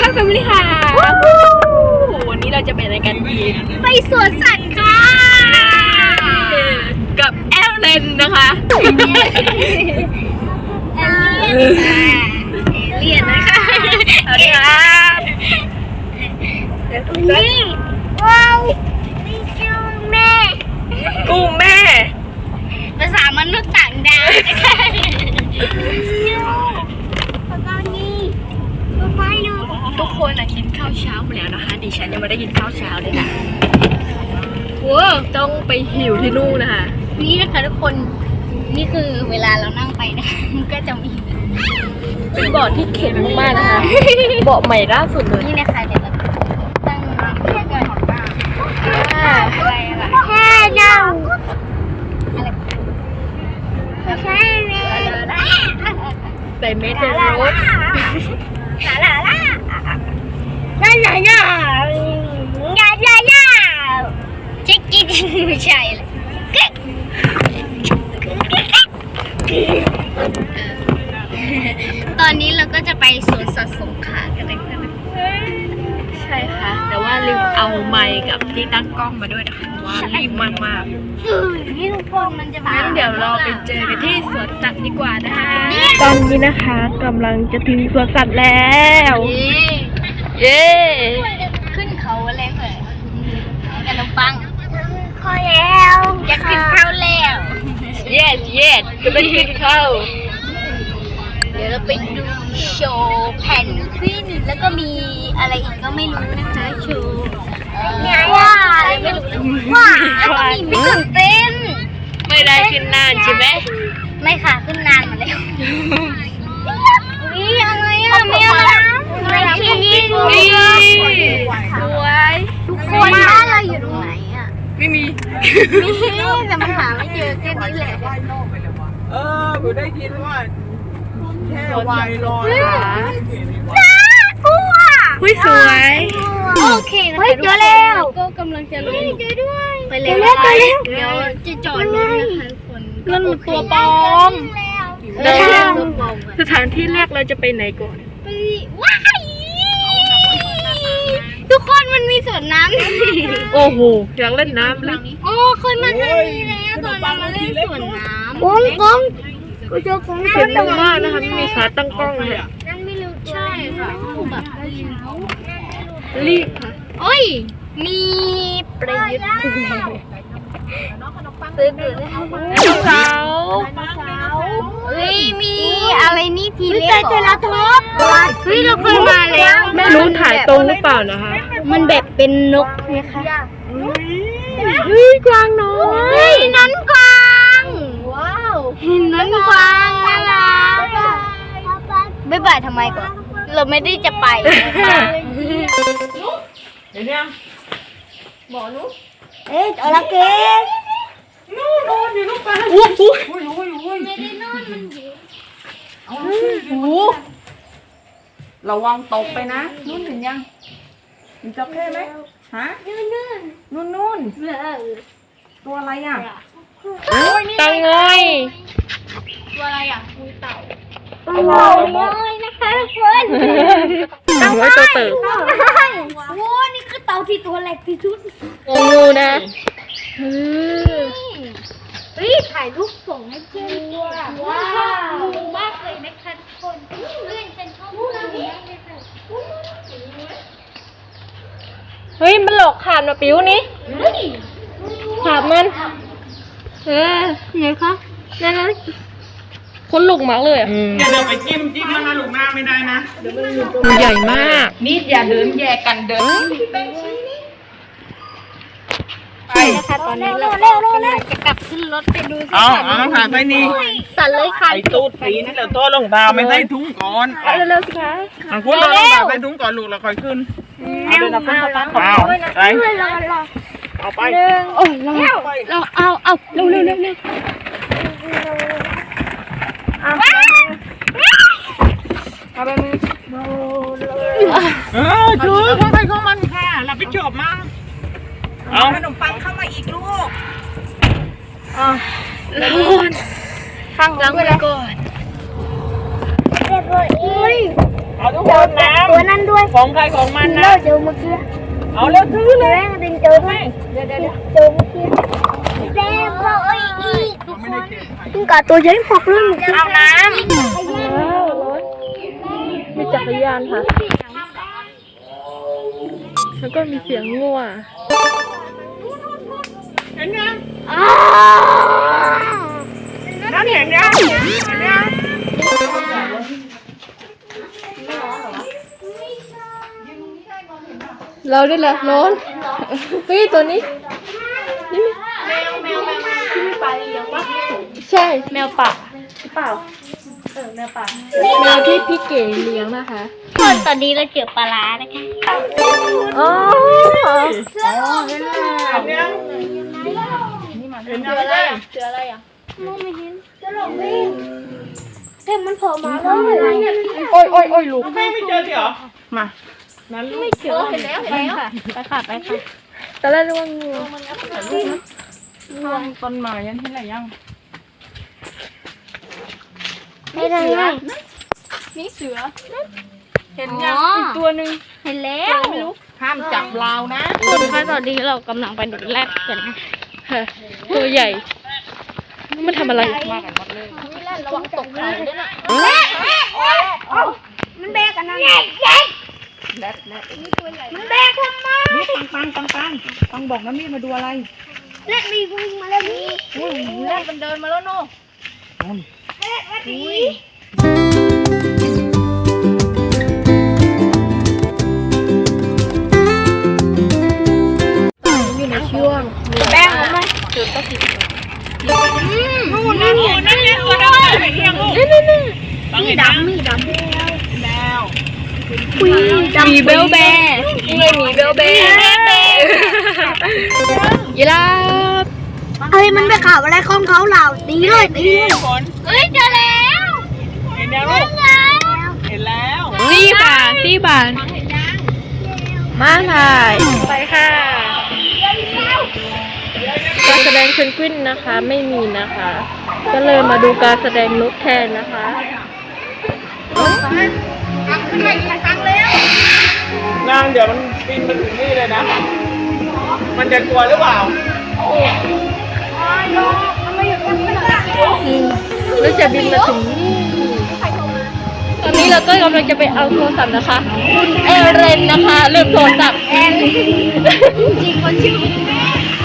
ข้าวแฟมิลี่ค่ะวันนี้เราจะไปอะไรกันดีไปสวนสัตว์ค่ะ กับแอลเลนนะคะเอเลี่ยนค่ะเอเลี่ยนนะคะสวัสดีครับนี่ว้าวนี่ชื่อแม่กุ้งแม่ ภาษามนุษย์ต่างดาวนะคะชื่อแล้วก็นี่ป๊าป๊าดู ทุกคนอะกินข้าวเช้ามาแล้วนะคะดิฉันยังไม่ได้กินข้าวเช้าเลยค่ะว้าต้องไปหิวที่นู่นนะคะนี่นะคะทุกคนนี่คือเวลาเรานั่งไปนะคะมันก็จะมีเป็นเบาะที่เข็นมากๆนะคะเบาะใหม่ล่าสุดเลยนี่นะคะเดี๋ยวเราตั้งเพื่อก่อนอะไรล่ะแค่เดาอะไรไม่ใช่เมย์ใส่เมสในร เอาไมค์กับที่ตั้งกล้องมาด้วยนะคะเพราะว่ารีบมากนี่ทุกคนมันจะๆงั้นเดี๋ยวเราไปเจอกันที่สวนสัตว์ดีกว่านะคะนี่ตอนนี้นะคะกำลังจะถึงสวนสัตว์แล้ว เย้ขึ้นเขาอะไรเหรอกันนมปังพอแล้วจะขึ้นเขาแล้ว เย็ดเย็ดกำลังขึ้นเข้าเดี๋ยวเรา ไปดูโชว์แผ่นขึ้นแล้วก็มีอะไรอีกก็ไม่รู้นะคะโชว์ว่าอะไรไม่รู้ว่าแล้วก็มีไม่ตื่นเต้นไม่ได้ขึ้นนานใช่ไหมไม่ค่ะขึ้นนานมาแล้วนี่อะไรอะไม่เอาน้ำไม่ชิ้นนี้นี่สวยทุกคนบ้านเราอยู่ตรงไหนอะไม่มีมีแต่มันหาไม่เจอแค่นี้แหละเออผมได้ยินว่า แค่วายลอยน่ากลัวอุ้ยสวย โอเคนะคะเจอแล้วก็กำลังจะลงเจอด้วยไปเลยไปเดี๋ยวจะจอดรถนะคะทุกคนนั่นมันตัวปลอมแล้แล้ววตัวปลอมสถานที่แรกเราจะไปไหนก่อน ไปว้ายทุกคนมันมีสวนน้ำโอ้โหอยากเล่นน้ำลึกโอ้เคยมาทางนี้แล้วตอนเรามาเล่นสวนน้ำกงก งกูเจอกงเสียงดังมากนะคะ ไม่มีขาตั้งกล้องเลยนั่นไม่รู้ใช่ค่ะแบบรีบค่ะโอ้ย มีประยุทธ์ซื้อดูได้สาวเฮ้ย มีอะไรนี่ทีเล็กเจลาทบเฮ้ยเราเคยมาแล้วไม่รู้ถ่ายตรงหรือเปล่านะคะ มันแบบเป็นนกนะคะเฮ้ยกวางน้อเฮ้ยยนั้นกวางว้าวเห็ นนั้นกวางน่ารักบ๊ายบายทำไมก่อน เราไม่ได้จะไปเดี๋ยวเนี่ยเอ๊ะเอาละเกนนู่นนอนอยู่ลูกไปอู้หูโอ้ยโอ้ยโอ้ยไม่ได้นอนมันหิวเอาสิระวังตกไปนะนู่นเห็นยังมีจระเข้ไหมฮะนื่นนู่นนู่นๆเลยตัวอะไรอะ ตังงอยตัวอะไรอะคุยเต่าเต่าเลยนะคะทุกคนตังงอยตัวเติบโอ้นี่คือเต่าที่ตัวเล็กที่สุดงูนะเออเฮ้ยถ่ายรูปส่งให้เพื่อนว้าวมากเลยนะคะทุกคนเพื่อนฉันชอบเพื่อนนี้เลยค่ะเฮ้ยมันหลอกขาดมาปิ้วนี้เฮ้ยขาดมัน เออไงคะนั่นนะคนลุกมากเลยอะอย่าเดินไปจิ้มจิ้มมันนะลูกหน้าไม่ได้นะมันใหญ่มาก นี่อย่าเดินแยกกันเดินไปนะคะตอนนี้เรากำลังจะกลับขึ้นรถไปดูสิเอาเอาผ่านไปนี่สัตว์เลยค่ะไอ้ตูดสีนี่แหละตัวลงเท้าไม่ใส่ถุงก่อนเอาเร็วๆสิคะเอาคุณเราลงเท้าใส่ถุงก่อนลูกเราค่อยขึ้นเอาเดินเอาขึ้นสตาร์ทเอาไปรอรอ เอาไปโอ้เราเราเอาเอาเร็วเร็วเร็วเร็วเออคือของใครของมันค่ะรับผิดชอบมาเอาขนมปังเข้ามาอีกลูกร้อนข้างหลังไปก่อนเรียบร้อยอุ้ยเอาทุกคนน้ตัวนั้นด้วยของใครของมันแล้นะวเจอเมื่อกี้เอาเร็วถือเลยแม่งดึง เจอไหมเดี๋ยวเดี๋ยวเจอเมื่อกี้แม่พ่อเอ้ยอีกทุกคนยิ่งกัดตัวใหญ่พอกรุ่นเอาน้ำมีจักรยานค่ะ แล้วก็มีเสียงงัวเห็นยังอ้าวนั่นเห็นยังเห็นยังเราได้แหละร้อนเฮ้ยตัวนี้นี่แมวแมวแมวที่มีปลาเลี้ยงปะใช่แมวป่าหรือเปล่า เออแมวป่าแมวที่พี่เก๋เลี้ยงนะคะคนตอนนี้เราเจอปลาร้านะคะอ๋อเห็นยังเห็นยังเลยเจออะไรอะมองไม่เห็นจะหลงวิ่งแต่มันโผล่มาแล้วโอ้ยโอ้ยโอ้ยลูกแม่ไม่เจอสิเหรอมานั้นลูกเจอเห็นแล้วเห็นแล้วไปค่ะไปค่ะ ตอนแรกนึกว่างูข้างต้นไม้ยันที่ไหนยังไม่ได้ไงนี่เสือ เห็นอ๋ยังออีกตัวหนึ่งเห็นแล้วไม่รู้ห้ามจับราวนะคุณคะตอนนี้เรากำลังไปดูแรกกันนะค่ะตัวใหญ่ มันทำอะไรมากันหมดเลยระวังตกเขาด้วยนะมันแบกกันนะแบกแบกแรดแรดมันแบกทำไมนี่ ปังปังปังปังปังบอกนะมีดมาดูอะไรเล็ดมีวิ่งมาแล้วนี่อุ้ยเล็ดมันเดินมาแล้วโน่นู่นเล็ดมาดีอยู่ในช่วงแป้งเอาไหมนู่นนั่นนู่นนั่นนี่ตัวดำเห็นยังลูกนี่นี่นี่มีดำมีดำแมวหมีเบลแบร์นี่ไงหมีเบลแบร์ ยีราฟเฮ้ยมันไปข่าวอะไรของเขาเหล่าตีเลยตีเลยฝนเฮ้ยเจอแล้วเห็นยังลูกแล้วเห็นแล้วซี่บาทซี่บาทมาถ่ายไปค่ะการแสดงเพนกวินนะคะไม่มีนะคะ ก็เลยมาดูการแสดงนกแทนนะคะนางเดี๋ยวมันบินมาถึงนี่เลยนะ มันจะกลัวหรือเปล่าแล้วจะบินมาถึงนี่ตอนนี้เราก็กำลังจะไปเอาโทรศัพท์นะคะ คุณเอเรนนะคะลืมโทรศัพท์แอนจริงเขาชื่อ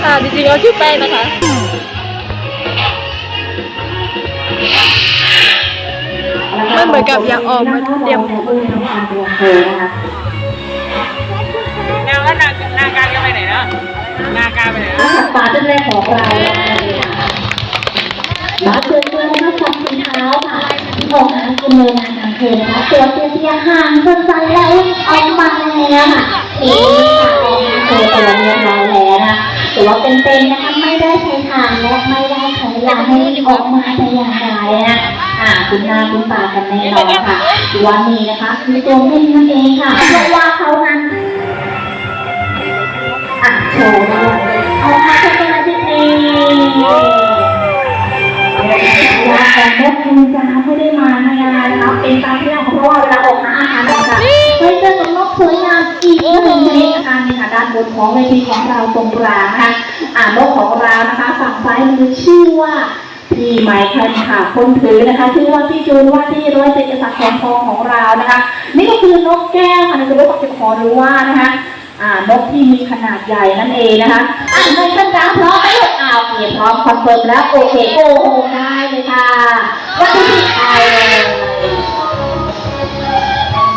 ค่ะจริงๆเขาชื่อแป้งนะคะมันเหมือนกับอยากออกมาเตรียม แนวแล้วนานาการจะไปไหนนะนาการไปไหนนะฟ้าเป็นแรกของเรามาเพื่อนเพื่อนนะคะฟังคุณเท้าค่ะของทางคุณเลยนะทางเธอนะคะตัวเตี้ยเตี้ยห่างสั้นๆแล้วออกมาแล้วค่ะนี่ค่ะออกมาเจอตัวเรียบร้อยแล้วนะแต่ว่าเป็นๆนะคะไม่ได้ใช้ทางและไม่ได้ใช้ลาให้ออกมาแต่อย่างใดนะอ่าคุณหน้าคุณตากันแน่นอนค่ะวันนี้นะคะคือตัวเม่นนั่นเองค่ะเพราะว่าเขานั้น อะโชว์เอาค่ะช็อกโกแลตดิสนีย์ยาของนกคุณจ้าไม่ได้มานงานนะคะเป็นตามที่เราเพราะว่าเวลาออกหาอาหารต่างๆไปเจอกับนกสวยงามอีกหนึ่งชนิดนะคะนี่ค่ะบนของเวทีของเราตรงกลางนะคะอ่านกของเรานะคะฝั่งซ้ายมือชื่อว่าพี่ไมคิลค่ะคนถือนะคะชื่อว่าพี่จูนว่าที่ร้อยเจ็ดศักดิ์แสงทองของเรานะคะ นี่ก็คือนกแก้วค่ะในตัวของจะขอรู้ว่านะคะ อ่านกที่มีขนาดใหญ่นั่นเองนะคะอ่านในบรรดาพร้อมไหมลูกอ้าวโอเคพร้อมคอนเฟิร์มแล้วโอเคโอ้โหได้เลยค่ะวัตถุดิบไปเลย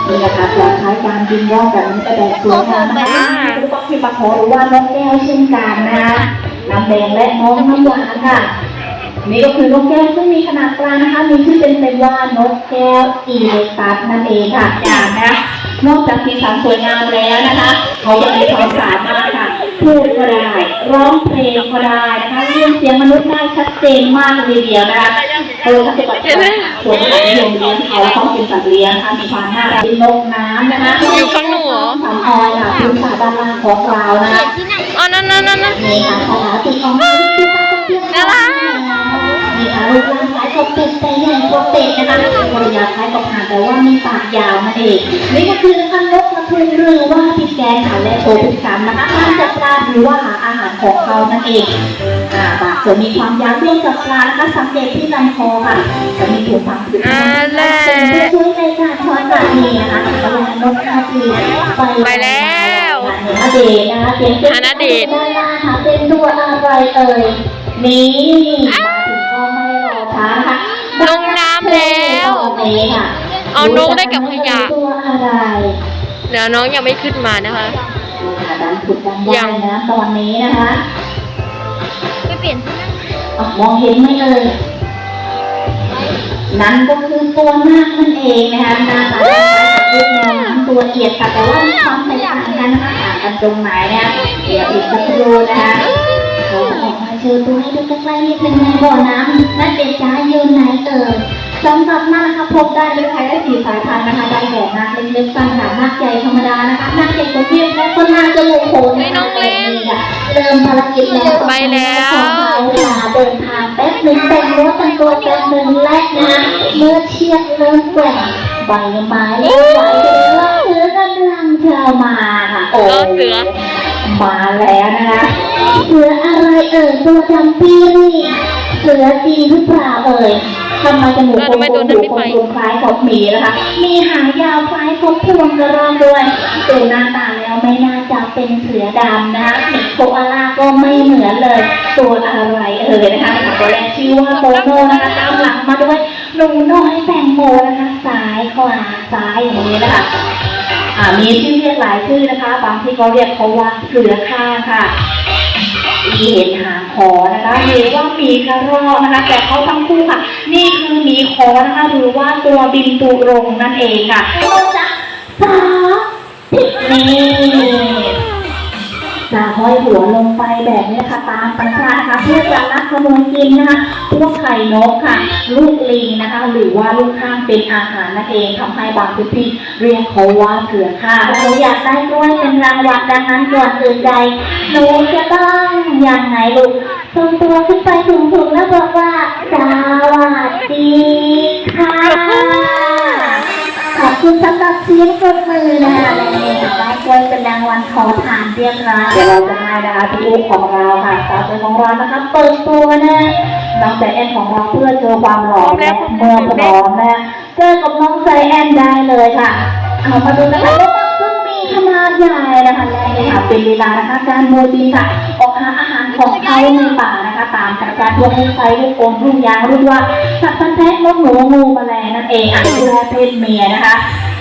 นี่นะคะปลอดภัยการบินว่องแบบนี้ก็แดดสวยงามนะคะทุกคนที่มาขอหรือว่านกแก้วเช่นกันนะน้ำแดงและน้องน้ำหวานค่ะนี่ก็คือนกแก้วซึ่งมีขนาดกลางนะคะ มีชื่อเป็นเป็นว่านกแก้วอีเลตัสนั่นเองค่ะอย่างนะ นอกจากสีสันสวยงามแล้วนะคะ เขายังมีความสามารถค่ะพูดก็ได้ร้องเพลงก็ได้นะคะเรียนเสียงมนุษย์ได้ชัดเจนมากเลยทีเดียวนะคะโดยถ้าเป็นแบบส่วนของนิยมเลี้ยงเขาเขาเป็นสัตว์เลี้ยงค่ะมีความน่ารักเป็นนกน้ำนะคะอยู่ข้างหนูเหรอสามออยค่ะพื้นฐานด้านล่างของเรานะคะอ๋อนั่นนั่นนั่นนั่นนี่ค่ะคาถาติดของที่ตั้งเตี้ยน่ารัก เป็ดแต่ใหญ่กว่าเป็ดนะคะภรรยาคล้ายกับห่านแต่ว่ามีปากยาวนั่นเองนี่ก็คือคะนกกระทุนหรือว่าพิแกงค่ะและโชว์พฤติกรรมนะคะการจับปลาหรือว่าหาอาหารของเขานั่นเองอ่าปากจะมีความยาวเรียงกับปลานะคะสังเกตที่ลำคอค่ะจะมีถุงผักผืนอ่าแล้เป็นผู้ช่วยในการทอดปลาเนี่ยนะคะกำลังนกกระทุนไปแล้วณเดนนะคะเสียงเป็นอ่าเดชน์ด้านล่างค่ะเป็นตัวอะไรเอ่ยนี่ นนี้ค่ะเอานกได้กับขยะ ตัวอะไรเดี๋ยวน้องยังไม่ขึ้นมานะคะค่ะดันผุดดันได้นะตอนนี้นะคะไปเปลี่ยนที่นั่งอะมองเห็นไหมเอ่ยนั่นก็คือตัวนาคนั่นเองนะคะหน้าตาคล้ายกับลูกแมวน้ำตัวเอียดค่ะแต่ว่ามีความแตกต่างกันนะคะต่างกันตรงไหนเนี่ยเดี๋ยวอีกสักครู่นะคะเขาจะออกมาเชิญตัวให้ดูใกล้ๆนิดนึงในบ่อน้ำนั่นเป็นจ้าอยู่ไหนเอ่ย สำหรับนาคนะคะพบได้เลยค่ะได้สี่สายพันธุ์นะคะได้แก่นาคเล็กๆสั้นค่ะนาคใหญ่ธรรมดานะคะนาคใหญ่กว่าเทียบและก็นาคจมูกโขนเฮ้ยน้องเล่นค่ะเริ่มภารกิจแล้วไปแล้วเวลาเดินทางแป๊บหนึ่งแต่งรถแต่งตัวแป๊บหนึ่งและนะเมื่อเชือกเริ่มแกว่งใบไม้เริ่มไหวแล้วเสือกำลังจะมาค่ะโอ้รอเสือ มาแล้วนะคะเสืออะไรเอ่ยตัวจำปีนี่เสือจริงหรือเปล่าเอ่ยทำไมจมูกเออโกทำไมงตัวๆนั้นหูไม่โกไปงๆคล้ายกับหมีนะคะ มีหางยาวคล้ายกับพวงกระรอกด้วยดูหน้าตาแล้วไม่น่าจะเป็นเสือดำนะคะหมีโคอาล่าก็ไม่เหมือนเลย ตัวอะไรเอ่ยนะคะตัวแรกชื่อว่าโตโน่นะคะตามหลังมาด้วยหนูน้อยแตงโมนะคะซ้ายขวาซ้ายอย่างนี้นะคะอ่า มีชื่อเรียกหลายชื่อนะคะ บางที่เขาเรียกเขาว่าเสือข้าค่ะ มีเห็นหางคอนะคะหรือว่ามีกระรอกนะคะ แต่เขาทั้งคู่ค่ะ นี่คือมีคอนะคะหรือว่าตัวบินตุรงนั่นเองค่ะก็จะสาธิตนี่ จะห้อยหัวลงไปแบบนี้ค่ะตามประชานะคะเพื่อจะลักขโมยกินนะคะพวกไข่นกค่ะ ลูกลิงนะคะ หรือว่าลูกข้างเป็นอาหารนั่นเองทำให้บางพื้นที่เรียกเขาว่าเสือข้างหนูอยากได้กล้วยเป็นรางวัลดังนั้นก่อนอื่นใดหนูจะต้องยังไงลูกส่งตัวขึ้นไปสูงๆแล้วบอกว่าสวัสดีค่ะ คุณสำหรับเสียงปรบมือนะคะและนี่ค่ะได้กล้วยเป็นรางวัลขอทานเรียบร้อยเดี๋ยวเราจะให้นะคะพี่ลูกของเราค่ะสาวสวยของเรานะคะเปิดตัวนะน้องใจแอนของเราเพื่อโชว์ความหล่อและเมื่อพร้อมนะเจอกับน้องใจแอนได้เลยค่ะเอามาดูนะคะซึ่งมีขนาดใหญ่นะคะและนี่ค่ะเป็นเวลานะคะการโมบินค่ะออกหาอาหารของเขาในป่านะคะ ตามประการพวกลูกไฟลูกโป่งลูกยางลูกว่าสัตว์พันธุ์แท้ นั่นเองอะดูแลเพศเมียนะคะ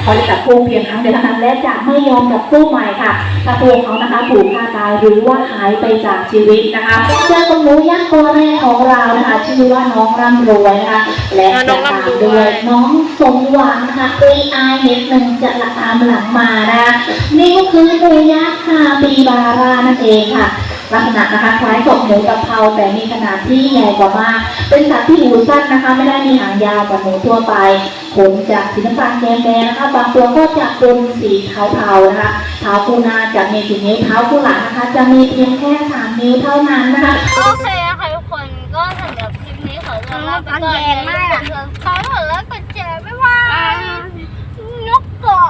เขาจะจับคู่เพียงครั้งเดียวเท่านั้นและจะไม่ยอมจับคู่ใหม่ค่ะถ้าตัวเขานะคะถูกฆ่าตายหรือว่าหายไปจากชีวิตนะคะเจ้าตัวหนูยักษ์ตัวแรกของเรานะคะ ชื่อว่าน้องร่ำรวยนะคะและอ่าน้จะองตามร่ำรวยด้วยน้องสมหวังค่ะปีอายนิดหนึ่งจะละตามหลังมานะคะนี่ก็คือตัวยักษ์ค่ะปีบารานั่นเองค่ะ ลักษณะนะคะคล้ายกับหมูกะเพราแต่มีขนาดที่ใหญ่กว่ามาก เป็นสัตว์ที่หูสั้นนะคะ ไม่ได้มีหางยาวแบบหมูทั่วไปขนจากสีน้ำตาลแดงๆนะคะ บางตัวก็จะเป็นสีเทาๆนะคะเท้าคู่หน้าจะมีสี่นิ้วเท้าคู่หลังนะคะ จะมีเพียงแค่สามนิ้วเท่านั้นนะคะโอเคนะคะทุกคนก็สำหรับคลิปนี้ขอตัวลาไปก่อนแดงมากขอถอดแล้วกดแชร์ไม่ว่านกเกาะ